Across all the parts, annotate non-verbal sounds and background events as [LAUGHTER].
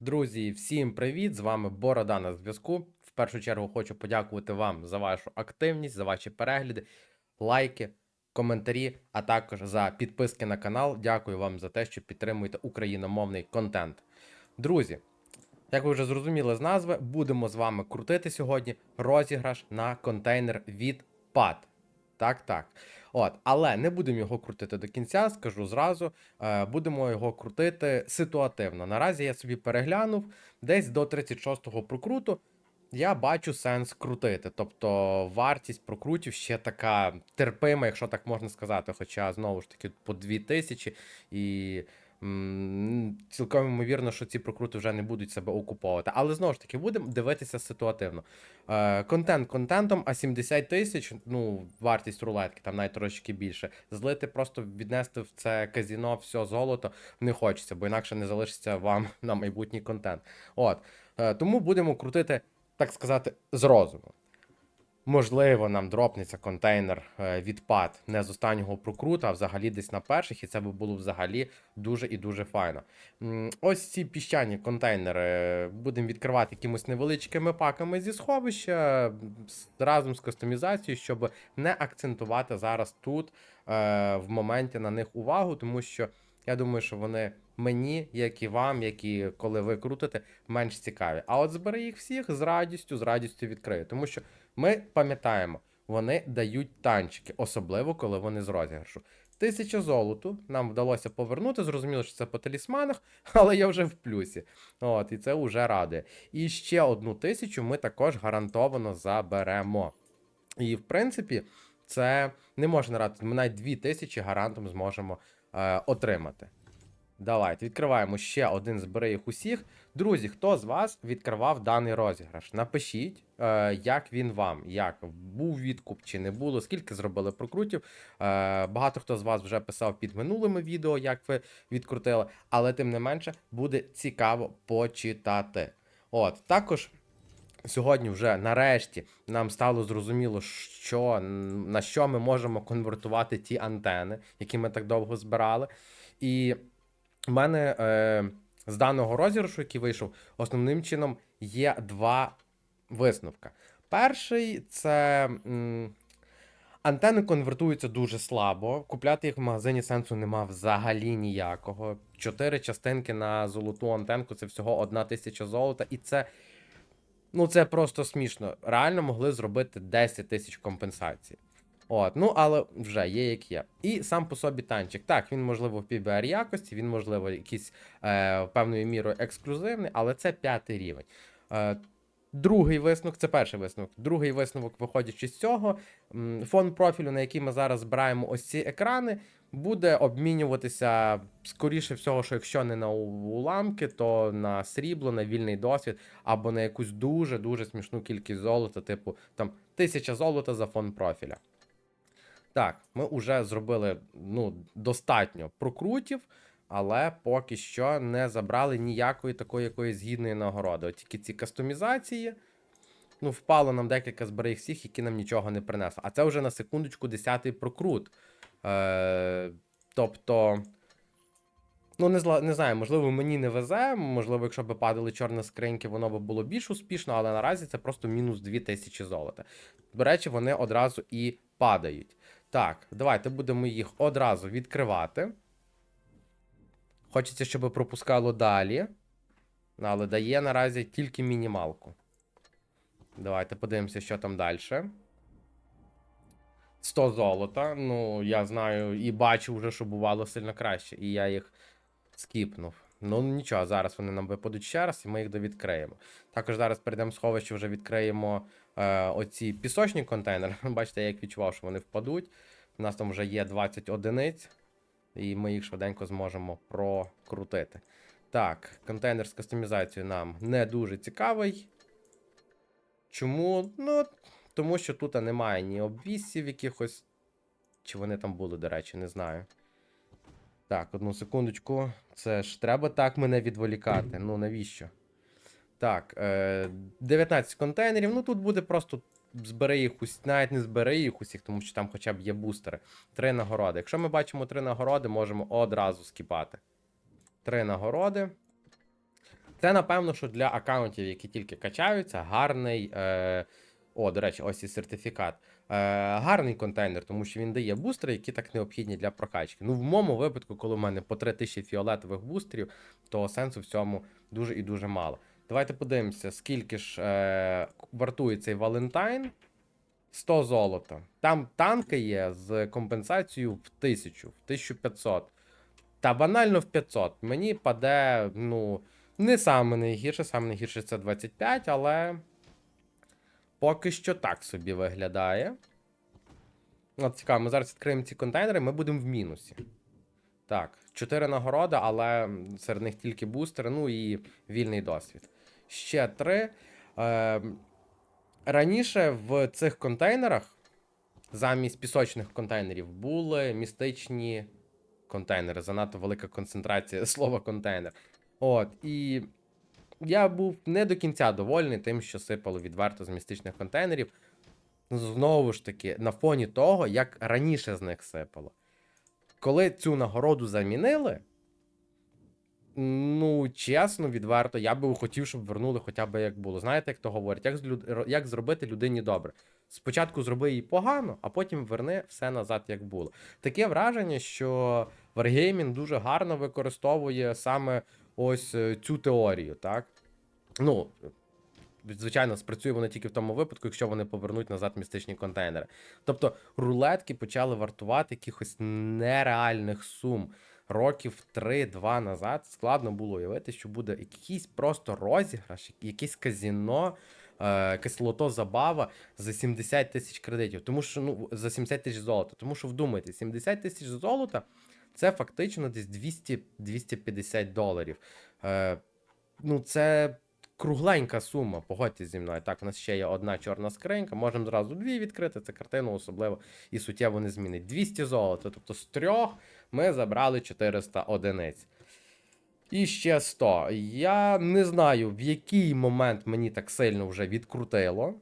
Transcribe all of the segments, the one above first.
Друзі, всім привіт! З вами Борода на зв'язку. В першу чергу хочу подякувати вам за вашу активність, за ваші перегляди, лайки, коментарі, а також за підписки на канал. Дякую вам за те, що підтримуєте україномовний контент. Друзі, як ви вже зрозуміли з назви, будемо з вами крутити сьогодні розіграш на контейнер від PAD. Так, так. От, але не будемо його крутити до кінця, скажу зразу. Е, будемо його крутити ситуативно. Наразі я собі переглянув десь до 36-го прокруту. Я бачу сенс крутити. Тобто вартість прокрутів ще така терпима, якщо так можна сказати. Хоча знову ж таки по 2000 і. Цілком ймовірно, що ці прокрути вже не будуть себе окуповувати. Але знову ж таки, будемо дивитися ситуативно. Е, контент контентом, а 70 тисяч, ну, вартість рулетки, там навіть трошки більше. Злити, просто віднести в це казіно все золото не хочеться, бо інакше не залишиться вам [LAUGHS] на майбутній контент. От. Е, тому будемо крутити, так сказати, з розуму. Можливо, нам дропнеться контейнер е, відпад не з останнього прокрута, а взагалі десь на перших, і це би було взагалі дуже і дуже файно. Ось ці піщані контейнери будемо відкривати якимось невеличкими паками зі сховища разом з кастомізацією, щоб не акцентувати зараз тут е, в моменті на них увагу, тому що я думаю, що вони мені, як і вам, як і коли ви крутите, менш цікаві. А от збери їх всіх з радістю, з радістю відкрию. Тому що ми пам'ятаємо, вони дають танчики, особливо коли вони з розіграшу. Тисяча золоту нам вдалося повернути. Зрозуміло, що це по талісманах, [LAUGHS] але я вже в плюсі. От, і це вже радує. І ще одну тисячу ми також гарантовано заберемо. І в принципі, це не може нарадити. Ми навіть дві тисячі гарантом зможемо е, отримати. Давайте відкриваємо ще один збери їх усіх. Друзі, хто з вас відкривав даний розіграш? Напишіть, е, як він вам, як був відкуп чи не було, скільки зробили прокрутів. Е, багато хто з вас вже писав під минулими відео, як ви відкрутили, але тим не менше буде цікаво почитати. От також. Сьогодні вже нарешті нам стало зрозуміло, що на що ми можемо конвертувати ті антени, які ми так довго збирали. І в мене е, з даного розіграшу, який вийшов, основним чином є два висновка. Перший це м, антени конвертуються дуже слабо. Купляти їх в магазині сенсу нема взагалі ніякого. Чотири частинки на золоту антенку це всього одна тисяча золота, і це. Ну, це просто смішно. Реально могли зробити 10 тисяч компенсацій. От, ну але вже є як є. І сам по собі танчик. Так, він можливо в PBR якості, він можливо якийсь е, певною мірою ексклюзивний, але це п'ятий рівень. Е, Другий висновок, це перший висновок. Другий висновок, виходячи з цього, фон профілю, на який ми зараз збираємо ось ці екрани, буде обмінюватися скоріше всього, що якщо не на уламки, то на срібло, на вільний досвід, або на якусь дуже дуже смішну кількість золота, типу там тисяча золота за фон профіля. Так, ми вже зробили ну, достатньо прокрутів, але поки що не забрали ніякої такої якоїсь гідної нагороди. От тільки ці кастомізації. Ну, впало нам декілька зберіг всіх, які нам нічого не принесли. А це вже на секундочку 10-й прокрут. Е, тобто. Ну, не, зла, не знаю, можливо, мені не везе, можливо, якщо б падали чорні скриньки, воно б було більш успішно, але наразі це просто мінус 2000 золота. До речі, вони одразу і падають. Так, давайте будемо їх одразу відкривати. Хочеться, щоб пропускало далі. Але дає наразі тільки мінімалку. Давайте подивимося, що там далі. 100 золота. Ну, я знаю і бачу вже, що бувало сильно краще. І я їх скіпнув. Ну нічого, зараз вони нам випадуть ще раз, і ми їх довідкриємо. Також зараз перейдемо в сховище, вже відкриємо оці пісочні контейнери. [LAUGHS] Бачите, я як відчував, що вони впадуть. У нас там вже є 20 одиниць, і ми їх швиденько зможемо прокрутити. Так, контейнер з кастомізацією нам не дуже цікавий. Чому? Ну, тому що тут немає ні обвісів якихось. Чи вони там були, до речі, не знаю. Так, одну секундочку. Це ж треба так мене відволікати. Ну навіщо? Так, е, 19 контейнерів. Ну тут буде просто збери їх усі, навіть не збери їх усіх, тому що там хоча б є бустери. Три нагороди. Якщо ми бачимо три нагороди, можемо одразу скіпати. Три нагороди. Це, напевно, що для аккаунтів, які тільки качаються, гарний. Е... О, до речі, ось і сертифікат. Е, гарний контейнер, тому що він дає бустери, які так необхідні для прокачки. Ну, в моєму випадку, коли в мене по 3000 фіолетових бустерів, то сенсу в цьому дуже і дуже мало. Давайте подивимося, скільки ж е, вартує цей Валентайн. 100 золота. Там танки є з компенсацією в 1000, в 1500. Та банально в 500. Мені паде, ну, не саме найгірше, саме найгірше це 25, але поки що так собі виглядає. От цікаво, ми зараз відкриємо ці контейнери, ми будемо в мінусі. Так, 4 нагороди, але серед них тільки бустери, ну і вільний досвід. Ще 3. Е, раніше в цих контейнерах, замість пісочних контейнерів, були містичні контейнери. Занадто велика концентрація [LAUGHS] слова контейнер. От, і я був не до кінця довольний тим, що сипало відверто з містичних контейнерів. Знову ж таки, на фоні того, як раніше з них сипало. Коли цю нагороду замінили, ну, чесно, відверто, я би хотів, щоб вернули хоча б як було. Знаєте, як то говорять, як, як зробити людині добре. Спочатку зроби їй погано, а потім верни все назад, як було. Таке враження, що Wargaming дуже гарно використовує саме ось е, цю теорію, так? Ну, звичайно, спрацює воно тільки в тому випадку, якщо вони повернуть назад містичні контейнери. Тобто рулетки почали вартувати якихось нереальних сум. Років 3-2 назад складно було уявити, що буде якийсь просто розіграш, якесь казіно, е, якась лото забава за 70 тисяч кредитів. Тому що ну, за 70 тисяч золота. Тому що вдумайте, 70 тисяч золота це фактично десь 200-250 доларів. Е, Ну, це кругленька сума, погодьтесь зі мною. Так, у нас ще є одна чорна скринька, можемо зразу дві відкрити. Це картину особливо і суттєво не змінить. 200 золота, тобто з трьох ми забрали 400 одиниць. І ще 100. Я не знаю, в який момент мені так сильно вже відкрутило,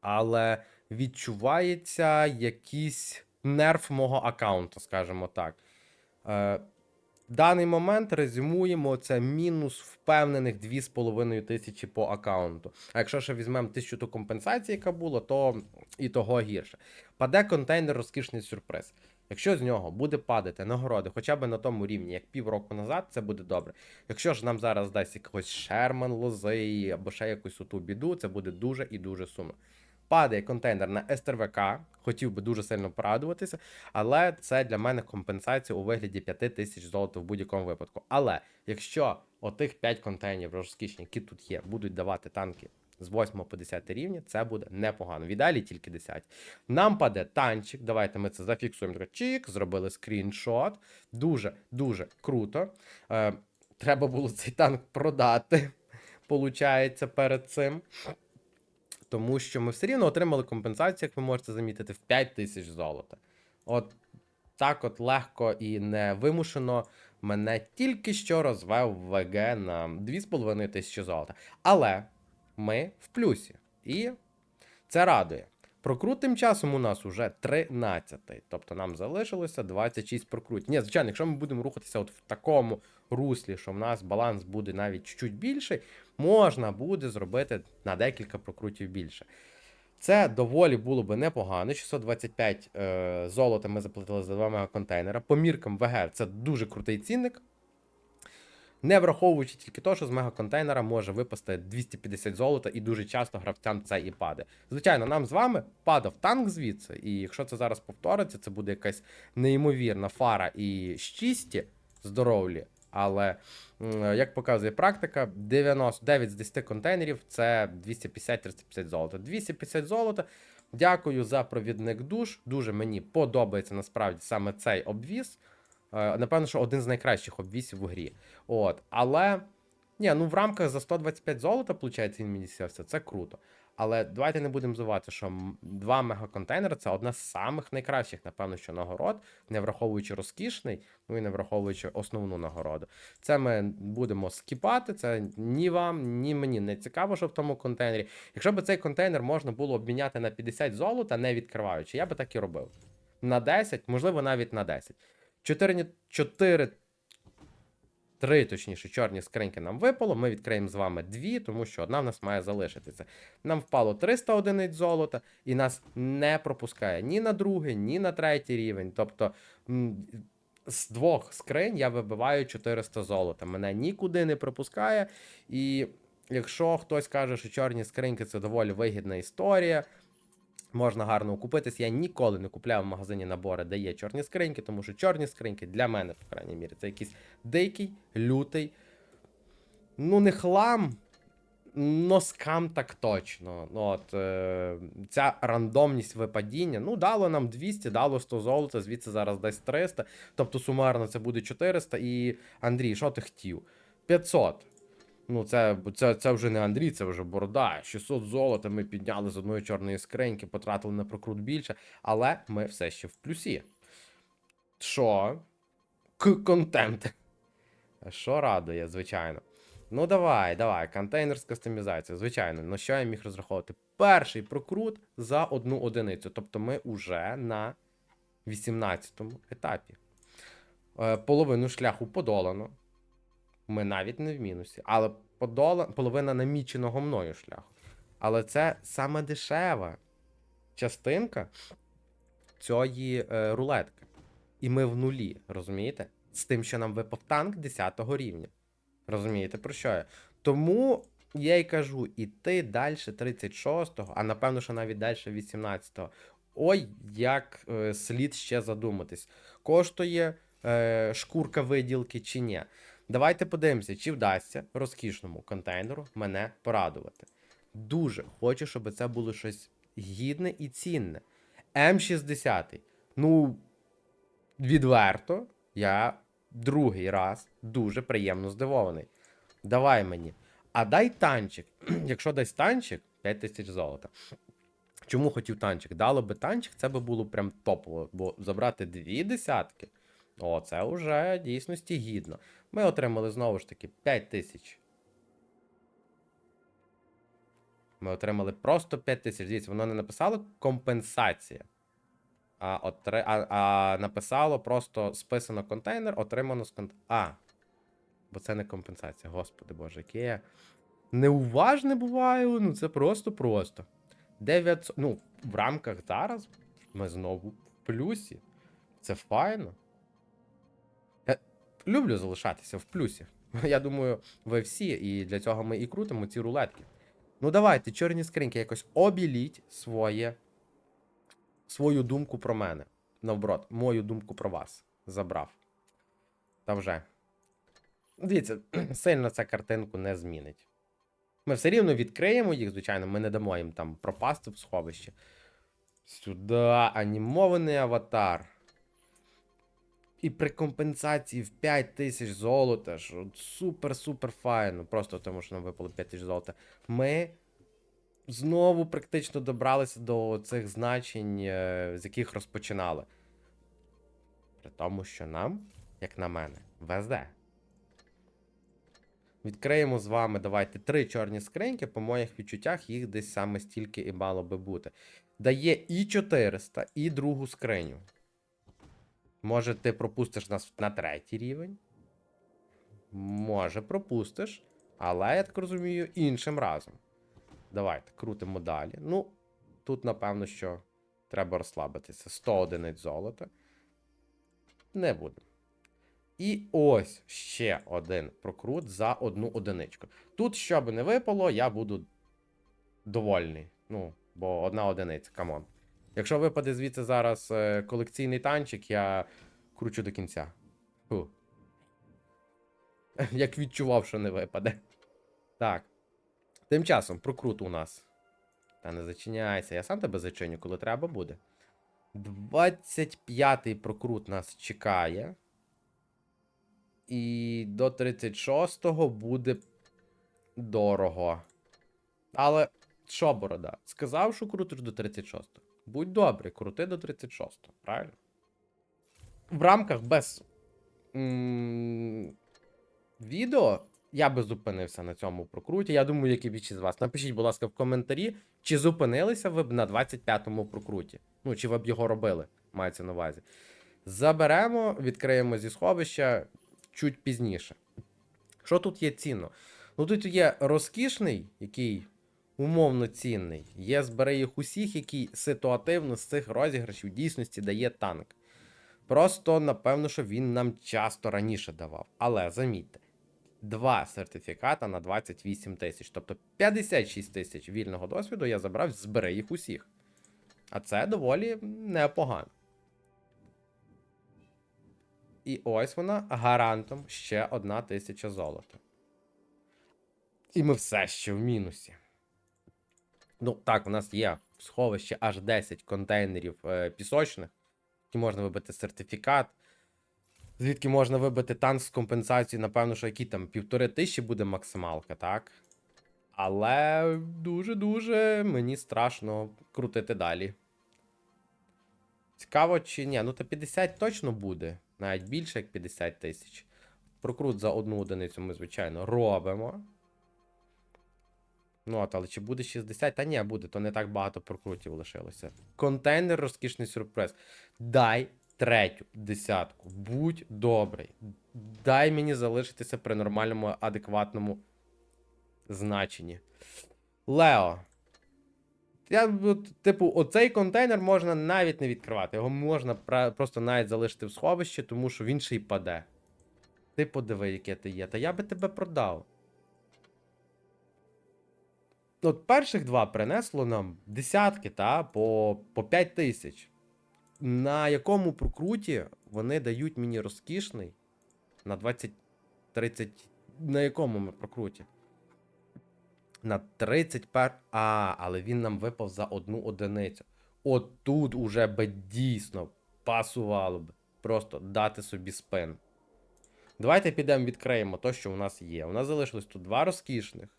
але відчувається якийсь нерв мого аккаунту, скажімо так. В даний момент резюмуємо це мінус впевнених 2,5 тисячі по аккаунту. А якщо ще візьмемо тисячу ту компенсації, яка була, то і того гірше. Паде контейнер розкішний сюрприз. Якщо з нього буде падати нагороди хоча б на тому рівні, як півроку назад, це буде добре. Якщо ж нам зараз дасть якогось Шерман, лози або ще якусь оту біду, це буде дуже і дуже сумно. Падає контейнер на СТРВК, хотів би дуже сильно порадуватися, але це для мене компенсація у вигляді 5 тисяч золота в будь-якому випадку. Але якщо отих 5 контейнерів розкішні, які тут є, будуть давати танки з 8 по 10 рівня, це буде непогано. В ідеалі тільки 10. Нам паде танчик. Давайте ми це зафіксуємо. Чик, зробили скріншот. Дуже-дуже круто. Е, Треба було цей танк продати. [LAUGHS] Получається перед цим тому що ми все рівно отримали компенсацію, як ви можете замітити, в 5 тисяч золота. От так от легко і не вимушено мене тільки що розвев ВГ на 2,5 тисячі золота. Але ми в плюсі. І це радує. Прокрут тим часом у нас уже 13. Тобто нам залишилося 26 прокрутів. Ні, звичайно, якщо ми будемо рухатися от в такому руслі, що в нас баланс буде навіть чуть більший, можна буде зробити на декілька прокрутів більше. Це доволі було би непогано. 625 е, золота ми заплатили за два мегаконтейнера. По міркам ВГ це дуже крутий цінник. Не враховуючи тільки те, що з мегаконтейнера може випасти 250 золота, і дуже часто гравцям це і паде. Звичайно, нам з вами падав танк звідси, і якщо це зараз повториться, це буде якась неймовірна фара і щисті здоровлі. Але, як показує практика, 99 з 10 контейнерів це 250-350 золота. 250 золота. Дякую за провідник душ. Дуже мені подобається насправді саме цей обвіз. Е, напевно, що один з найкращих обвісів в грі. От. Але ні, ну в рамках за 125 золота, виходить, він мені сівся, це круто. Але давайте не будемо забувати, що два мегаконтейнери це одна з самих найкращих, напевно, що нагород, не враховуючи розкішний, ну і не враховуючи основну нагороду. Це ми будемо скіпати. Це ні вам, ні мені не цікаво, що в тому контейнері. Якщо б цей контейнер можна було обміняти на 50 золота, не відкриваючи, я би так і робив. На 10, можливо, навіть на 10. 4, 4 Три, точніше, чорні скриньки нам випало. Ми відкриємо з вами дві, тому що одна в нас має залишитися. Нам впало 300 одиниць золота, і нас не пропускає ні на другий, ні на третій рівень. Тобто з двох скринь я вибиваю 400 золота. Мене нікуди не пропускає. І якщо хтось каже, що чорні скриньки це доволі вигідна історія. Можна гарно окупитись. Я ніколи не купляв в магазині набори, де є чорні скриньки, тому що чорні скриньки для мене, по крайній мірі, це якийсь дикий, лютий. Ну, не хлам, но скам так точно. Ну, от, е, ця рандомність випадіння. Ну, дало нам 200, дало 100 золота, звідси зараз десь 300. Тобто сумарно це буде 400. І Андрій, що ти хотів? 500. Ну, це, це, це вже не Андрій, це вже борода. 600 золота ми підняли з одної чорної скриньки, потратили на прокрут більше, але ми все ще в плюсі. Що? К контент. Що радує, звичайно. Ну, давай, давай, контейнер з кастомізацією, звичайно. На що я міг розраховувати? Перший прокрут за одну одиницю. Тобто ми вже на 18 етапі. Е, половину шляху подолано. Ми навіть не в мінусі. Але подола... половина наміченого мною шляху. Але це саме дешева частинка цієї е, рулетки. І ми в нулі, розумієте? З тим, що нам випав танк 10 рівня. Розумієте, про що я? Тому я й кажу, іти далі 36-го, а напевно, що навіть далі 18-го. Ой, як е, слід ще задуматись. Коштує е, шкурка виділки чи ні. Давайте подивимося, чи вдасться розкішному контейнеру мене порадувати. Дуже хочу, щоб це було щось гідне і цінне. М60. Ну, відверто, я другий раз дуже приємно здивований. Давай мені. А дай танчик. [CLEARS THROAT] Якщо дасть танчик, 5 тисяч золота. Чому хотів танчик? Дало би танчик, це би було прям топово, бо забрати дві десятки. О, це вже дійсності гідно. Ми отримали знову ж таки 5 тисяч. Ми отримали просто 5 тисяч. Дивіться, воно не написало компенсація. А, отри... а, а написало просто списано контейнер, отримано з контейнера. А. Бо це не компенсація. Господи боже, яке я неуважне буваю. Ну це просто-просто. 900. Ну, в рамках зараз ми знову в плюсі. Це файно. Люблю залишатися в плюсі. [LAUGHS] Я думаю, ви всі, і для цього ми і крутимо ці рулетки. Ну, давайте, чорні скриньки, якось обіліть своє, свою думку про мене. Навброд, мою думку про вас забрав. Та вже. Дивіться, [CLEARS THROAT] сильно ця картинку не змінить. Ми все рівно відкриємо їх, звичайно, ми не дамо їм там пропасти в сховище. Сюди анімований аватар. І при компенсації в 5 тисяч золота, що супер-супер файно. Просто тому, що нам випало 5 тисяч золота. Ми знову практично добралися до цих значень, е, з яких розпочинали. При тому, що нам, як на мене, везе. Відкриємо з вами, давайте, три чорні скриньки. По моїх відчуттях їх десь саме стільки і мало би бути. Дає і 400, і другу скриню. Може, ти пропустиш нас на третій рівень? Може, пропустиш. Але, я так розумію, іншим разом. Давайте, крутимо далі. Ну, тут, напевно, що треба розслабитися. 100 одиниць золота. Не буде. І ось ще один прокрут за одну одиничку. Тут, що би не випало, я буду довольний. Ну, бо одна одиниця, камон. Якщо випаде звідси зараз е, колекційний танчик, я кручу до кінця. Фу. [LAUGHS] Як відчував, що не випаде. Так. Тим часом прокрут у нас. Та не зачиняйся, я сам тебе зачиню, коли треба буде. 25-й прокрут нас чекає. І до 36-го буде дорого. Але що, борода? Сказав, що крутиш до 36-го. Будь добрий, крути до 36-го, правильно? В рамках без м- відео я би зупинився на цьому прокруті. Я думаю, як і більшість з вас. Напишіть, будь ласка, в коментарі, чи зупинилися ви б на 25-му прокруті. Ну, чи ви б його робили, мається на увазі. Заберемо, відкриємо зі сховища чуть пізніше. Що тут є цінно? Ну тут є розкішний, який умовно цінний. Є збери їх усіх, який ситуативно з цих розіграшів дійсності дає танк. Просто, напевно, що він нам часто раніше давав. Але замітьте, два сертифіката на 28 тисяч. Тобто 56 тисяч вільного досвіду я забрав, збери їх усіх. А це доволі непогано. І ось вона гарантом ще одна тисяча золота. І ми все ще в мінусі. Ну, так, у нас є в сховищі аж 10 контейнерів е, пісочних, які можна вибити сертифікат. Звідки можна вибити танк з компенсацією, напевно, що які там півтори тисячі буде максималка, так? Але дуже-дуже мені страшно крутити далі. Цікаво, чи ні. Ну, то 50 точно буде. Навіть більше, як 50 тисяч. Прокрут за одну одиницю ми, звичайно, робимо. Ну, от, але чи буде 60? Та ні, буде, то не так багато прокрутів лишилося. Контейнер розкішний сюрприз. Дай третю десятку. Будь добрий. Дай мені залишитися при нормальному, адекватному значенні. Лео. Я, типу, оцей контейнер можна навіть не відкривати. Його можна просто навіть залишити в сховищі, тому що він ще й паде. Ти подиви, яке ти є. Та я би тебе продав. От перших два принесло нам десятки, та, по, по 5 тисяч. На якому прокруті вони дають мені розкішний на 20. 30. На якому ми прокруті? На 31. А, але він нам випав за одну одиницю. От тут уже би дійсно пасувало б. Просто дати собі спин. Давайте підемо відкриємо то, що у нас є. У нас залишилось тут два розкішних.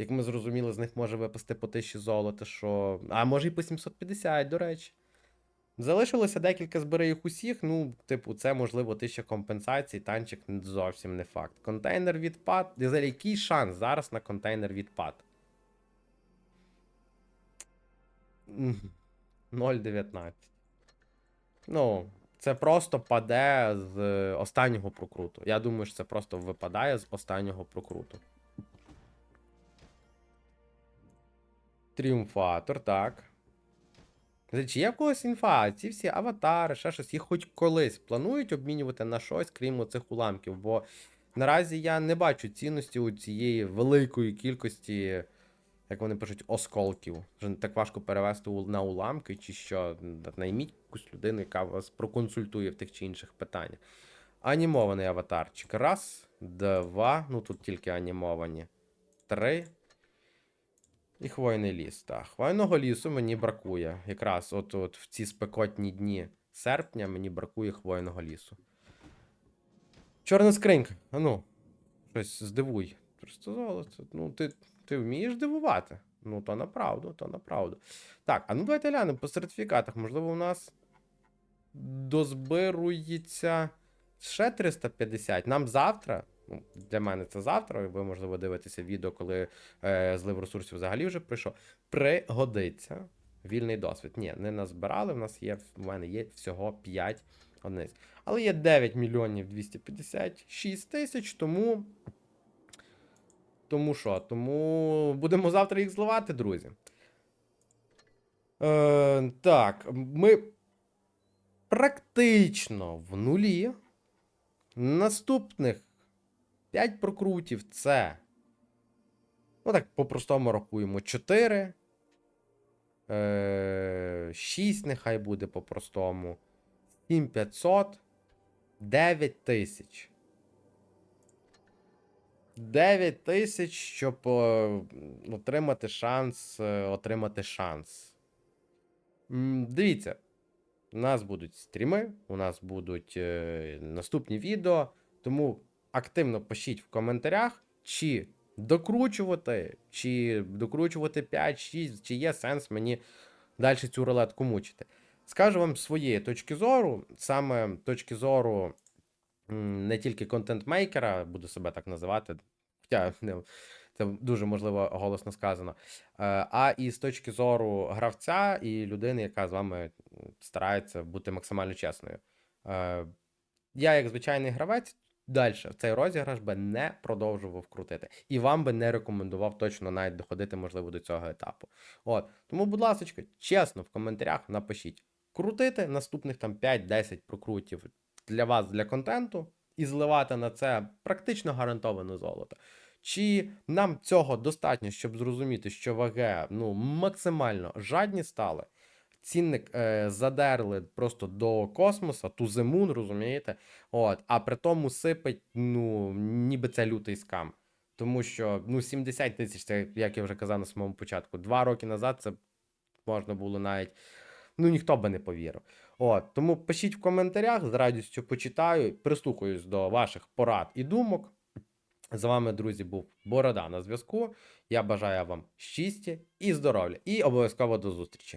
Як ми зрозуміли, з них може випасти по 1000 золота, що. А може і по 750, до речі. Залишилося декілька збери їх усіх. Ну, типу, це можливо 1000 компенсацій, танчик зовсім не факт. Контейнер відпад. Взагалі, який шанс зараз на контейнер відпад? 0,19. Ну, це просто паде з останнього прокруту. Я думаю, що це просто випадає з останнього прокруту. Тріумфатор, так. Чи є в когось інфа? Ці всі аватари, ще щось, їх хоч колись планують обмінювати на щось, крім оцих уламків. Бо наразі я не бачу цінності у цієї великої кількості, як вони пишуть, осколків. Вже так важко перевести на уламки, чи що. Найміть якусь людину, яка вас проконсультує в тих чи інших питаннях. Анімований аватарчик. Раз, два. Ну тут тільки анімовані. Три. І хвойний ліс. Так, хвойного лісу мені бракує. Якраз от, от в ці спекотні дні серпня мені бракує хвойного лісу. Чорна скринька. А ну, щось здивуй. Просто золото. Ну, ти, ти вмієш дивувати. Ну, то направду, то направду. Так, а ну давайте глянемо по сертифікатах. Можливо, у нас дозбирується ще 350. Нам завтра. Для мене це завтра. Ви, можливо, дивитеся відео, коли е, злив ресурсів взагалі вже прийшов. Пригодиться вільний досвід. Ні, не назбирали. В нас є в мене є всього 5 одиниць. Але є 9 мільйонів 256 тисяч, тому. Тому що? Тому будемо завтра їх зливати, друзі. Е, так, ми практично в нулі. Наступних 5 прокрутів це. Ну так, по-простому рахуємо 4. Е, 6 нехай буде по-простому. 7500. 9 тисяч. 9 тисяч, щоб е, отримати шанс. е, Отримати шанс. Дивіться. У нас будуть стріми, у нас будуть е, наступні відео. Тому активно пишіть в коментарях, чи докручувати, чи докручувати 5-6, чи є сенс мені далі цю рулетку мучити. Скажу вам своєї точки зору, саме точки зору не тільки контент-мейкера, буду себе так називати, хоча не, це дуже можливо голосно сказано, е, а і з точки зору гравця і людини, яка з вами старається бути максимально чесною. Е, Я, як звичайний гравець, далі цей розіграш би не продовжував крутити. І вам би не рекомендував точно навіть доходити, можливо, до цього етапу. От. Тому, будь ласка, чесно, в коментарях напишіть. Крутити наступних там 5-10 прокрутів для вас, для контенту, і зливати на це практично гарантоване золото. Чи нам цього достатньо, щоб зрозуміти, що ВГ ну, максимально жадні стали? Цінник е, задерли просто до космоса, ту зимун, розумієте? От, а при тому сипить, ну, ніби це лютий скам. Тому що ну, 70 тисяч, це, як я вже казав на самому початку, два роки назад це можна було навіть. Ну, ніхто би не повірив. От, тому пишіть в коментарях, з радістю почитаю, прислухаюсь до ваших порад і думок. З вами, друзі, був Борода на зв'язку. Я бажаю вам щастя і здоров'я. І обов'язково до зустрічі.